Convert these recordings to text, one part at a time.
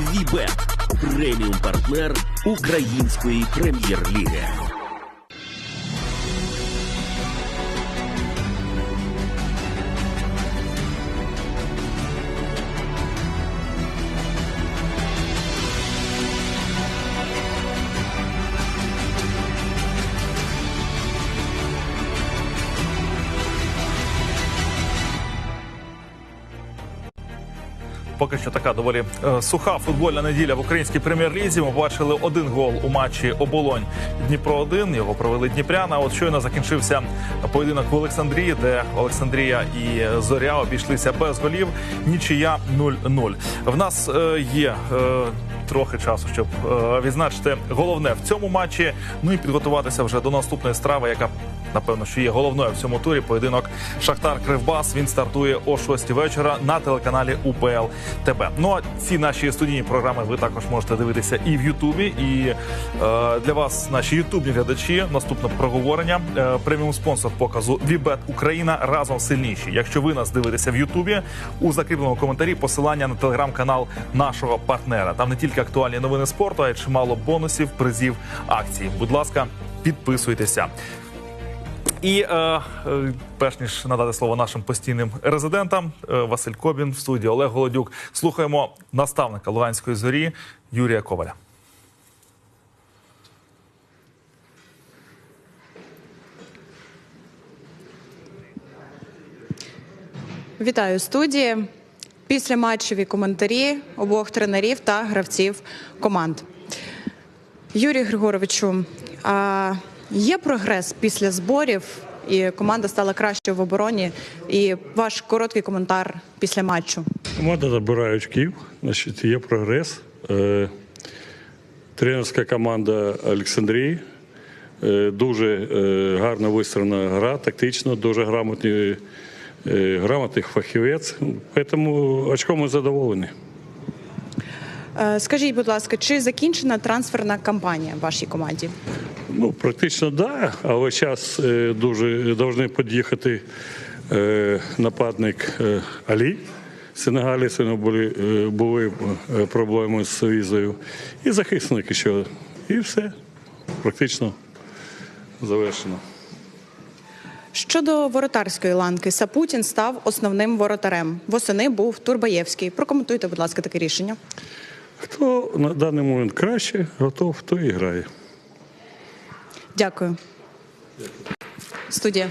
Вібет преміум партнер Української прем'єр-ліги. Що така доволі е, суха футбольна неділя в українській прем'єр-лізі. Ми бачили один гол у матчі оболонь Дніпро 1 Його провели Дніпряна. От щойно закінчився поєдинок в Олександрії, де Олександрія і Зоря обійшлися без голів. Нічия 0-0. В нас е, є. е, Трохи часу, щоб е, відзначити головне в цьому матчі. Ну і підготуватися вже до наступної страви, яка напевно, що є головною в цьому турі. Поєдинок Шахтар Кривбас. Він стартує о 6 вечора на телеканалі УПЛ ТБ. Ну а ці наші студійні програми ви також можете дивитися і в Ютубі. І е, для вас, наші ютубні глядачі, наступне проговорення. Е, преміум спонсор показу Вібет Україна разом сильніші. Якщо ви нас дивитеся в Ютубі, у закріпленому коментарі посилання на телеграм-канал нашого партнера. Там не тільки актуальні новини спорту, а й чимало бонусів, призів, акцій. Будь ласка, підписуйтеся. І е, е, перш ніж надати слово нашим постійним резидентам, е, Василь Кобін в студії Олег Голодюк. Слухаємо наставника Луганської зорі Юрія Коваля. Вітаю студії. Після матчеві коментарі обох тренерів та гравців команд. Юрій Григоровичу, а є прогрес після зборів, і команда стала кращою в обороні. І ваш короткий коментар після матчу. Команда набирає очків, значить, є прогрес. Е, тренерська команда Олександрії. Е, дуже е, гарно вистроєна гра, тактично, дуже грамотний, грамотний фахівець. Тому очком ми задоволені. Е, Скажіть, будь ласка, чи закінчена трансферна кампанія в вашій команді? Ну, практично да, але зараз е, дуже повинні під'їхати е, нападник е, Алі. Сенегалі сьогодні були, е, були е, проблеми з візою. І захисник ще. І все. Практично завершено. Щодо воротарської ланки, Сапутін став основним воротарем. Восени був Турбаєвський. Прокоментуйте, будь ласка, таке рішення. Хто на даний момент краще, готов, той і грає. Дякую. Студія.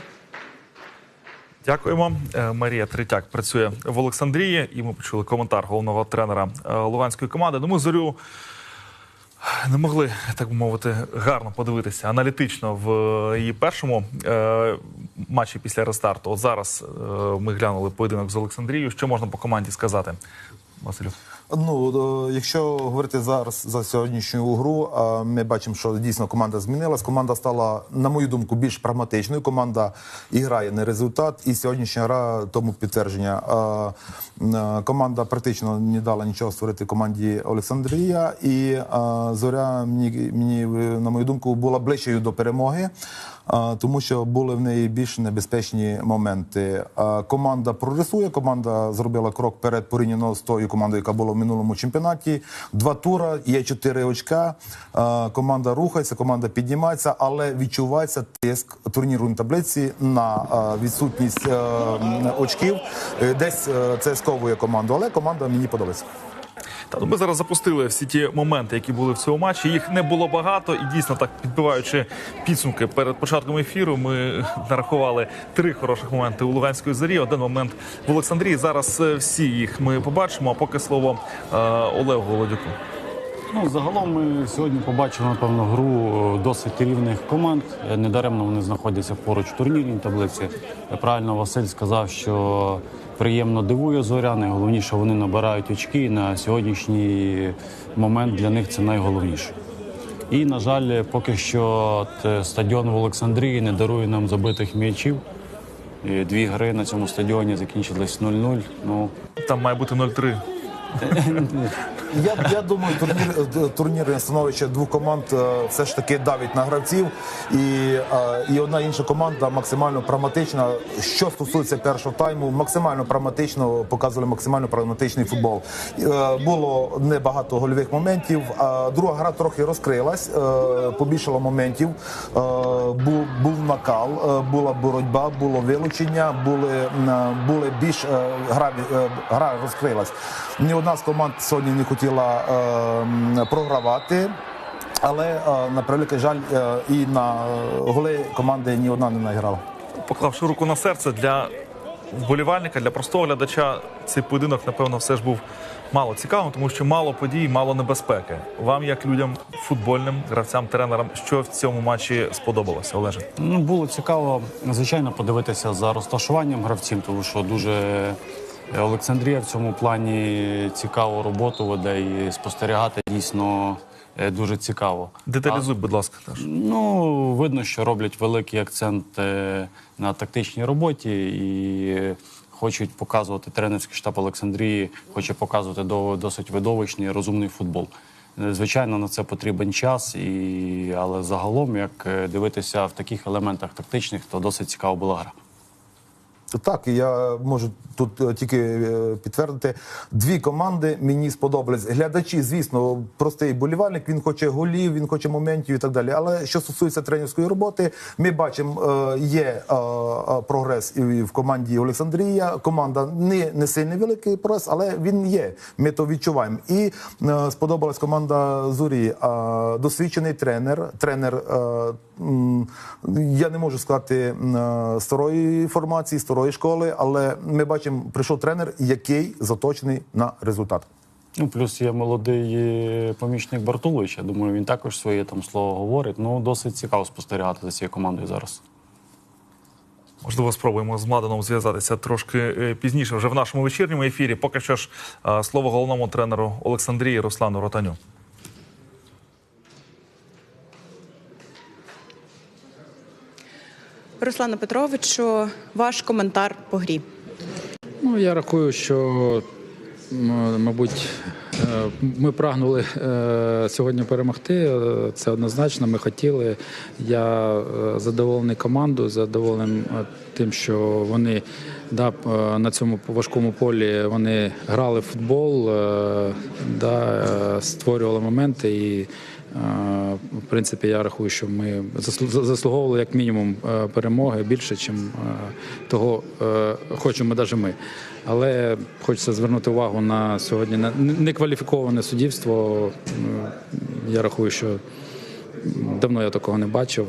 Дякуємо. Е, Марія Третяк працює в Олександрії, і ми почули коментар головного тренера е, луганської команди. Ну, ми зорю не могли так би мовити гарно подивитися аналітично в е, її першому е, матчі після рестарту. От зараз е, ми глянули поєдинок з Олександрією. Що можна по команді сказати, Василю? Ну, е, якщо говорити зараз за сьогоднішню гру, ми бачимо, що дійсно команда змінилась. Команда стала, на мою думку, більш прагматичною. Команда і грає на результат, і сьогоднішня гра тому підтвердження. Е, Команда практично не дала нічого створити команді Олександрія, і зоря мені, мені е, на мою думку була ближчою до перемоги. Тому що були в неї більш небезпечні моменти. Команда прогресує. Команда зробила крок вперед порівняно з тою командою, яка була в минулому чемпіонаті. Два тура, є чотири очка. Команда рухається, команда піднімається, але відчувається тиск турнірної таблиці на відсутність е, очків. Е, Десь е, це сковує команду, але команда мені подобається. Та ну ми зараз запустили всі ті моменти, які були в цьому матчі. Їх не було багато, і дійсно так підбиваючи підсумки перед початком ефіру, ми нарахували три хороших моменти у Луганської зорі. Один момент в Олександрії. Зараз е, всі їх ми побачимо. А поки слово е, Олегу Голодюку. Ну, загалом ми сьогодні побачили, напевно, гру е, досить рівних команд. Недаремно вони знаходяться поруч в турнірній таблиці. Правильно Василь сказав, що приємно дивує зоря. Найголовніше вони набирають очки. і На сьогоднішній момент для них це найголовніше. І, на жаль, поки що е, стадіон в Олександрії не дарує нам забитих м'ячів. Дві гри на цьому стадіоні закінчились 0-0. Ну, Там має бути 0-3. Я, я думаю, турнір, турнірне становище двох команд е, все ж таки давить на гравців, і, е, і одна інша команда максимально прагматична. Що стосується першого тайму, максимально прагматично показували максимально прагматичний футбол. Е, Було небагато гольових моментів. А друга гра трохи розкрилась, побільшало моментів. Був, був накал, була боротьба, було вилучення, були, були більш гра, гра розкрилась. Ні одна з команд сьогодні не хотіла е, програвати. Але е, на превеликий жаль, е, і на е, голи команди ні одна не награла. Поклавши руку на серце для вболівальника, для простого глядача, цей поєдинок, напевно, все ж був мало цікавим, тому що мало подій, мало небезпеки. Вам, як людям, футбольним, гравцям, тренерам, що в цьому матчі сподобалося, Олеже? Ну, було цікаво, звичайно, подивитися за розташуванням гравців, тому що дуже Олександрія в цьому плані цікаву роботу веде і спостерігати дійсно е, дуже цікаво. Деталізуй, будь ласка, теж. Ну, видно, що роблять великий акцент е, на тактичній роботі і хочуть показувати тренерський штаб Олександрії, хоче показувати досить видовищний, розумний футбол. Е, Звичайно, на це потрібен час, і... але загалом, як дивитися в таких елементах тактичних, то досить цікава була гра. Так, я можу тут е, тільки е, підтвердити. Дві команди мені сподобались. Глядачі, звісно, простий болівальник. Він хоче голів, він хоче моментів і так далі. Але що стосується тренерської роботи, ми бачимо, е, є прогрес і в команді Олександрія. Команда не, не сильний великий прогрес, але він є. Ми то відчуваємо. І сподобалась команда Зорі. Е, Досвідчений тренер. Тренер, я не можу сказати старої формації, старої школи, але ми бачимо, прийшов тренер, який заточений на результат. Ну, плюс є молодий е, помічник Бартулович. Я думаю, він також своє там слово говорить. Ну, досить цікаво спостерігати за цією командою зараз. Можливо, спробуємо з Младеном зв'язатися трошки е, пізніше, вже в нашому вечірньому ефірі. Поки що ж слово головному тренеру Олександрії Руслану Ротаню. Руслане Петровичу, ваш коментар по грі. Ну, я рахую, що мабуть, е, ми прагнули е, сьогодні перемогти. Е, Це однозначно. Ми хотіли. Я задоволений командою, задоволений тим, що вони да, на цьому важкому полі вони грали в футбол, да, створювали моменти і. Е, В принципі, я рахую, що ми заслу- заслуговували як мінімум е, перемоги більше, ніж того е, хочемо навіть ми. Але хочеться звернути увагу на сьогодні на некваліфіковане суддівство. Я рахую, що давно я такого не бачив.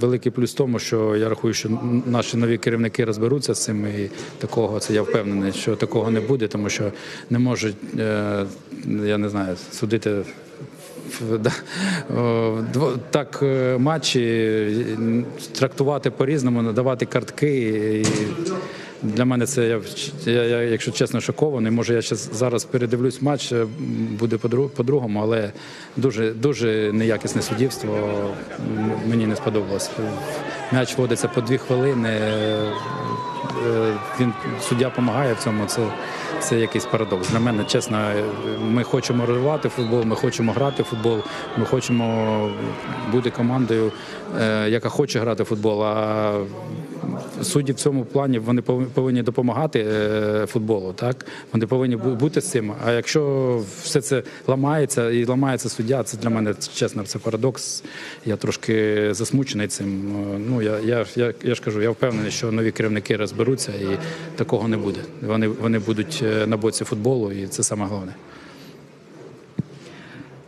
Великий плюс в тому, що я рахую, що наші нові керівники розберуться з цим, і такого це я впевнений, що такого не буде, тому що не можуть, я не знаю, судити. Да, Так е, матчі трактувати по-різному, надавати картки. І для мене це я, я, я, якщо чесно, шокований. Може, я щас, зараз передивлюсь матч, е, буде по-дру- по-другому, але дуже, дуже неякісне суддівство. Мені не сподобалось. М'яч водиться по дві хвилини. е, е, Він суддя допомагає в цьому. Це, це якийсь парадокс. Для мене, чесно, ми хочемо розвивати футбол, ми хочемо грати в футбол, ми хочемо бути командою, яка хоче грати в футбол. А судді в цьому плані вони пов- повинні допомагати е, футболу. Так вони повинні бу- бути з цим. А якщо все це ламається і ламається суддя, це для мене чесно, це парадокс. Я трошки засмучений цим. Е, Ну я, я, я, я ж кажу, я впевнений, що нові керівники розберуться і такого не буде. Вони, вони будуть е, на боці футболу, і це саме головне.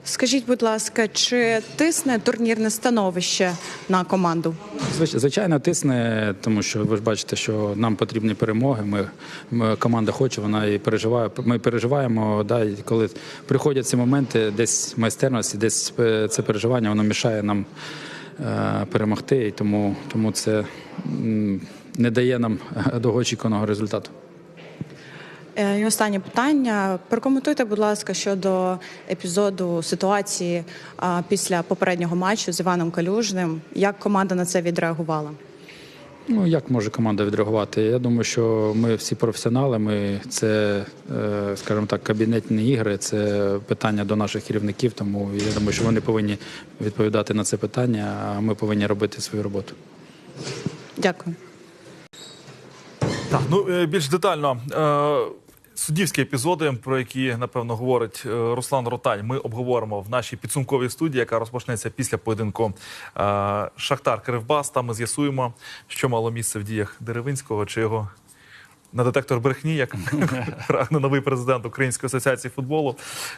Скажіть, будь ласка, чи тисне турнірне становище на команду? Звич- Звичайно, тисне, тому що ви ж бачите, що нам потрібні перемоги. Ми, ми команда хоче, вона і переживає. Ми переживаємо. Да, і коли приходять ці моменти, десь майстерності, десь е, це переживання, воно мішає нам е, перемогти, і тому, тому це не дає нам довгоочікуваного результату. Е, І останнє питання. Прокоментуйте, будь ласка, щодо епізоду ситуації а, після попереднього матчу з Іваном Калюжним. Як команда на це відреагувала? Ну, як може команда відреагувати? Я думаю, що ми всі професіонали. Ми це, е, скажімо так, кабінетні ігри, це питання до наших керівників. Тому я думаю, що вони повинні відповідати на це питання, а ми повинні робити свою роботу. Дякую. Так, ну е, більш детально. Суддівські епізоди, про які напевно говорить е, Руслан Ротань, ми обговоримо в нашій підсумковій студії, яка розпочнеться після поєдинку е, Шахтар Кривбас. Там ми з'ясуємо, що мало місце в діях Деревинського чи його на детектор брехні, як прагне новий президент Української асоціації футболу.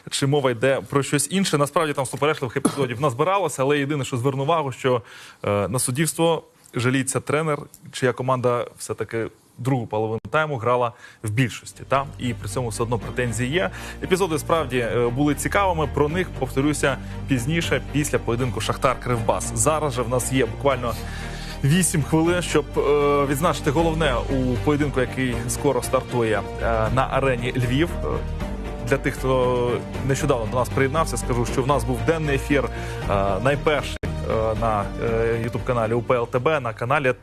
Чи мова йде про щось інше? Насправді там суперечливих епізодів назбиралося, але єдине, що зверну увагу, що е, на суддівство жаліється тренер, чия команда все-таки другу половину тайму грала в більшості. Та? І при цьому все одно претензії є. Епізоди справді е, були цікавими. Про них повторюся пізніше, після поєдинку Шахтар Кривбас. Зараз же в нас є буквально. Вісім хвилин, щоб е, відзначити головне у поєдинку, який скоро стартує е, на арені Львів. Е, Для тих, хто нещодавно до нас приєднався, скажу, що в нас був денний ефір е, найперший е, на Ютуб каналі УПЛ ТБ, на каналі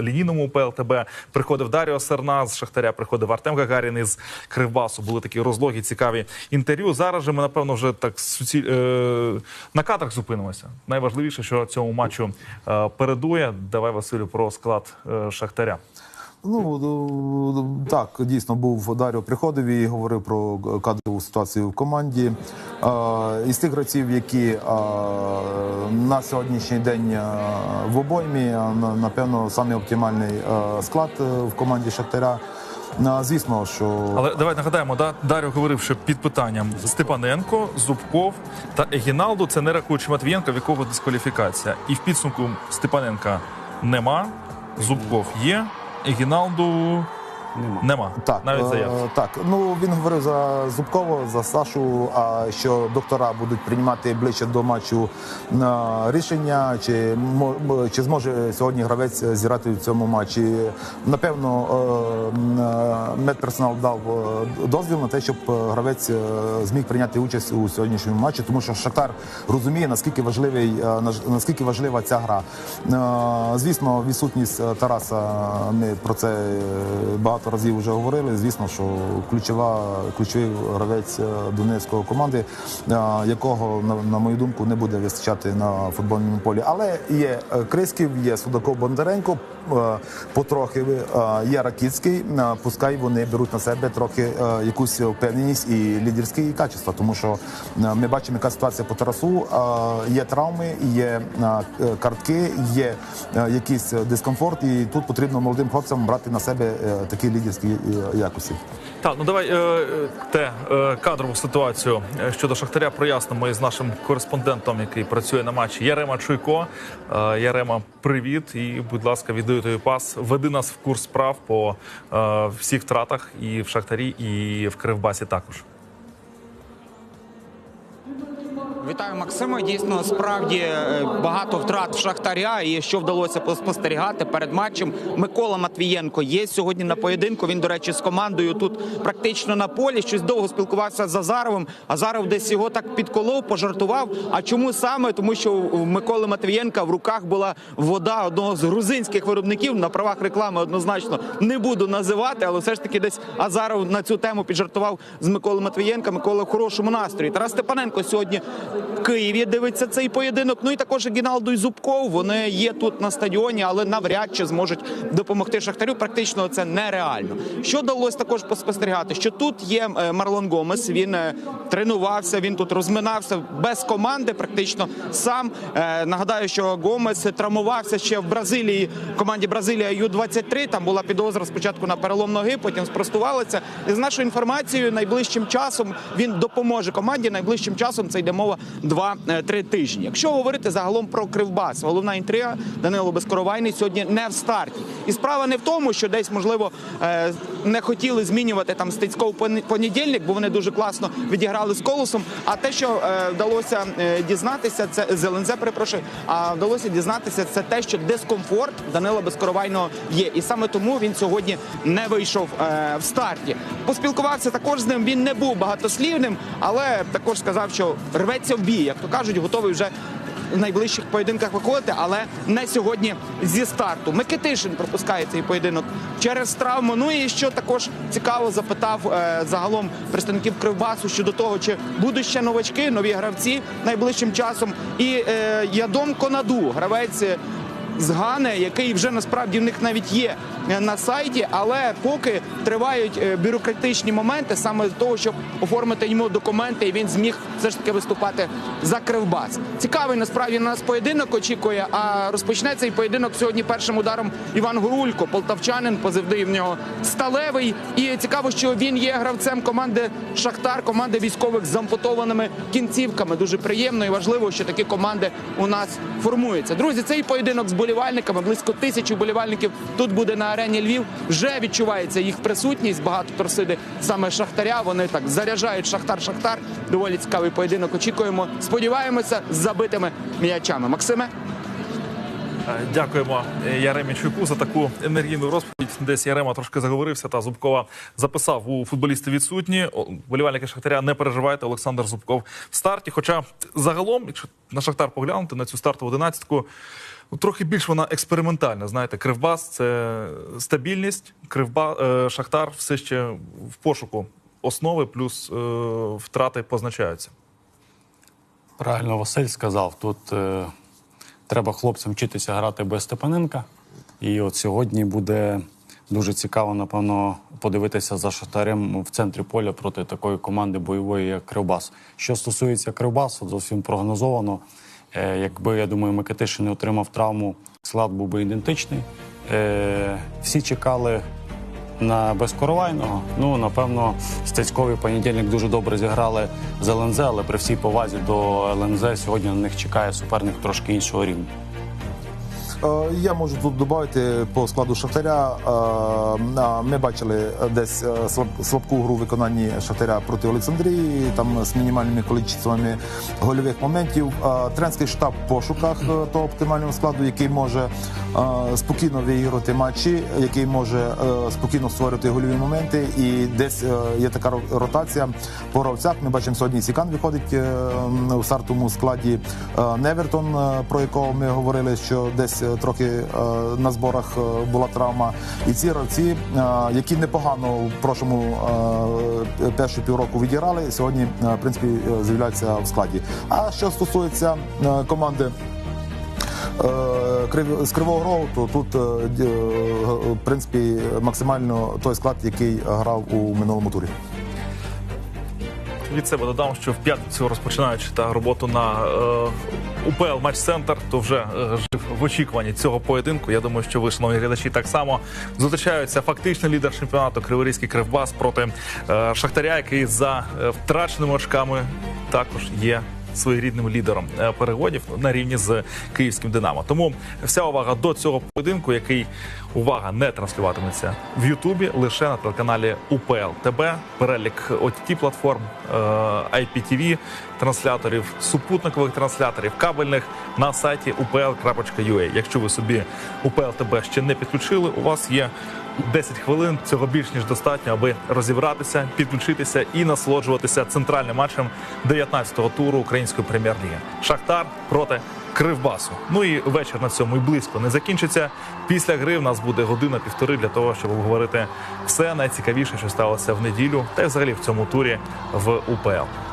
лінійному ПЛТБ приходив Даріо Серна з Шахтаря, приходив Артем Гагарін із Кривбасу. Були такі розлогі, цікаві інтерв'ю. Зараз же ми, напевно, вже так суці... е... на кадрах зупинимося. Найважливіше, що цьому матчу е... передує. Давай, Василю, про склад е... Шахтаря. Ну так, дійсно був Даріо приходив і говорив про кадрову ситуацію в команді. Е, Із тих гравців, які е, на сьогоднішній день е, в обоймі, е, напевно, самий оптимальний е, склад е, в команді Шахтаря. Е, Звісно, що Але давай нагадаємо, да? Дар'о говорив, що під питанням Степаненко, Зубков та Егіналду це не рахуючи Матвієнка, в якого дискваліфікація. І в підсумку Степаненка нема, Зубков є, Егіналду Нема. нема. Так, Навіть е, так. Ну він говорив за Зубково, за Сашу. А що доктора будуть приймати ближче до матчу на рішення, чи чи зможе сьогодні гравець зіграти в цьому матчі? Напевно, е, е, медперсонал дав е, дозвіл на те, щоб е, гравець е, зміг прийняти участь у сьогоднішньому матчі, тому що Шахтар розуміє наскільки важливий е, наскільки важлива ця гра. Е, Звісно, відсутність е, Тараса. Ми про це е, багато разів вже говорили. Звісно, що ключова ключовий гравець е, Донецької команди, е, якого на, на мою думку не буде вистачати на футбольному полі. Але є е, Крисків, є Судаков Бондаренко. Е, Потрохи е, є Ракіцький. е, Пускай вони беруть на себе трохи якусь впевненість і лідерські качества, тому що ми бачимо, яка ситуація по Тарасу. Є травми, є картки, є якийсь дискомфорт, і тут потрібно молодим хлопцям брати на себе такі лідерські якості. Так, ну давай е, те е, кадрову ситуацію е, щодо Шахтаря прояснимо із нашим кореспондентом, який працює на матчі Ярема Чуйко. Е, Ярема, привіт, і будь ласка, віддаю тобі пас. Веди нас в курс справ по е, всіх втратах і в Шахтарі, і в Кривбасі також. Вітаю, Максиме. Дійсно, справді е, багато втрат в Шахтаря. І що вдалося спостерігати перед матчем. Микола Матвієнко є сьогодні на поєдинку. Він, до речі, з командою тут практично на полі. Щось довго спілкувався з Азаровим. Азаров десь його так підколов, пожартував. А чому саме? Тому що у Миколи Матвієнка в руках була вода одного з грузинських виробників. На правах реклами однозначно не буду називати, але все ж таки десь Азаров на цю тему піджартував з Миколи Матвієнка. Микола в хорошому настрої. Тарас Степаненко сьогодні Києві дивиться цей поєдинок. Ну і також Гіналдо і Зубков. Вони є тут на стадіоні, але навряд чи зможуть допомогти Шахтарю. Практично це нереально. Що вдалося також спостерігати? Що тут є е, Марлон Гомес. Він е, тренувався, він тут розминався без команди. Практично сам Е, нагадаю, що Гомес травмувався ще в Бразилії. Команді Бразилія Ю-23. Там була підозра спочатку на перелом ноги, потім спростувалася. І з нашою інформацією, найближчим часом він допоможе команді. Найближчим часом це йде мова 2-3 тижні. Якщо говорити загалом про Кривбас, головна інтрига Данило Безкоровайний сьогодні не в старті. І справа не в тому, що десь можливо е, не хотіли змінювати там Стецько в пон- понедільник, бо вони дуже класно відіграли з колосом. А те, що е, вдалося е, дізнатися, це з ЛНЗ, перепрошую, а вдалося дізнатися, це те, що дискомфорт Данила Безкоровайного є, і саме тому він сьогодні не вийшов в старті. Поспілкувався також з ним. Він не був багатослівним, але також сказав, що рветься в бій, як то кажуть, готовий вже в найближчих поєдинках виходити, але не сьогодні зі старту. Микитишин пропускає цей поєдинок через травму. Ну і що також цікаво, запитав е, загалом представників Кривбасу щодо того, чи будуть ще новачки, нові гравці найближчим часом. І е, Ядом Конаду, гравець. З Гане, який вже насправді в них навіть є е, на сайті, але поки тривають е, бюрократичні моменти саме з того, щоб оформити йому документи, і він зміг все ж таки виступати за Кривбас. Цікавий насправді на нас поєдинок очікує. А розпочне цей поєдинок сьогодні першим ударом Іван Гурулько, полтавчанин, позивний в нього сталевий. І цікаво, що він є гравцем команди Шахтар, команди військових з ампутованими кінцівками. Дуже приємно і важливо, що такі команди у нас формуються. Друзі, цей поєдинок з болівальниками, близько тисячі болівальників тут буде на арені Львів. Вже відчувається їх присутність. Багато торсиди саме Шахтаря. Вони так заряджають Шахтар-Шахтар. Доволі цікавий поєдинок. Очікуємо. Сподіваємося з забитими м'ячами. Максиме. Е, Дякуємо е, Яремі Чуйку за таку енергійну розповідь. Десь Ярема трошки заговорився. Та Зубкова записав у футболісти відсутні. Болівальники Шахтаря не переживайте. Олександр Зубков в старті. Хоча загалом, якщо на Шахтар поглянути на цю стартову одинадцятку, трохи більш вона експериментальна. Знаєте, Кривбас це стабільність. Кривба е, Шахтар все ще в пошуку основи, плюс е, втрати позначаються. Правильно Василь сказав, тут е, треба хлопцям вчитися грати без Степаненка. І от сьогодні буде дуже цікаво, напевно, подивитися за шахтарем в центрі поля проти такої команди бойової, як Кривбас. Що стосується Кривбасу, зовсім прогнозовано. Е, якби, я думаю, Микитишин не отримав травму, склад був би ідентичний. Е, всі чекали на безкоровайного. Ну, напевно, Стецькові понедільник дуже добре зіграли з ЛНЗ, але при всій повазі до ЛНЗ сьогодні на них чекає суперник трошки іншого рівня. Е, Я можу тут додати по складу Шахтаря. Е, Ми бачили десь е, слаб- слабку гру в виконанні Шахтаря проти Олександрії, там з мінімальними кількістю гольових моментів. Тренерський штаб в пошуках того оптимального складу, який може спокійно виіграти матчі, який може спокійно створювати гольові моменти. І десь є така ротація по гравцях. Ми бачимо сьогодні Сікан виходить у стартовому складі. Невертон, про якого ми говорили, що десь трохи е, на зборах е, була травма. І ці гравці, е, які непогано в прошлому першу півроку відіграли, сьогодні в принципі з'являються в складі. А що стосується команди. з Кривого Рогу, то тут в принципі максимально той склад, який грав у минулому турі. Від себе додам, що в п'ятницю розпочинаючи та роботу на е, УПЛ матч центр, то вже е, жив в очікуванні цього поєдинку. Я думаю, що ви, шановні глядачі, так само зустрічаються фактичний лідер чемпіонату Криворізький Кривбас проти е, Шахтаря, який за е, втраченими очками також є. Своєрідним лідером е, перегонів на рівні з київським Динамо. Тому вся увага до цього поєдинку, який увага не транслюватиметься в Ютубі, лише на телеканалі УПЛ ТБ, перелік ott платформ, е, IPTV, трансляторів, супутникових трансляторів, кабельних на сайті upl.ua. Якщо ви собі УПЛ ТБ ще не підключили, у вас є 10 хвилин. Цього більш ніж достатньо, аби розібратися, підключитися і насолоджуватися центральним матчем 19-го туру української прем'єр-ліги. Шахтар проти Кривбасу. Ну і вечір на цьому і близько не закінчиться. Після гри в нас буде година-півтори для того, щоб обговорити все найцікавіше, що сталося в неділю, та й взагалі в цьому турі в УПЛ.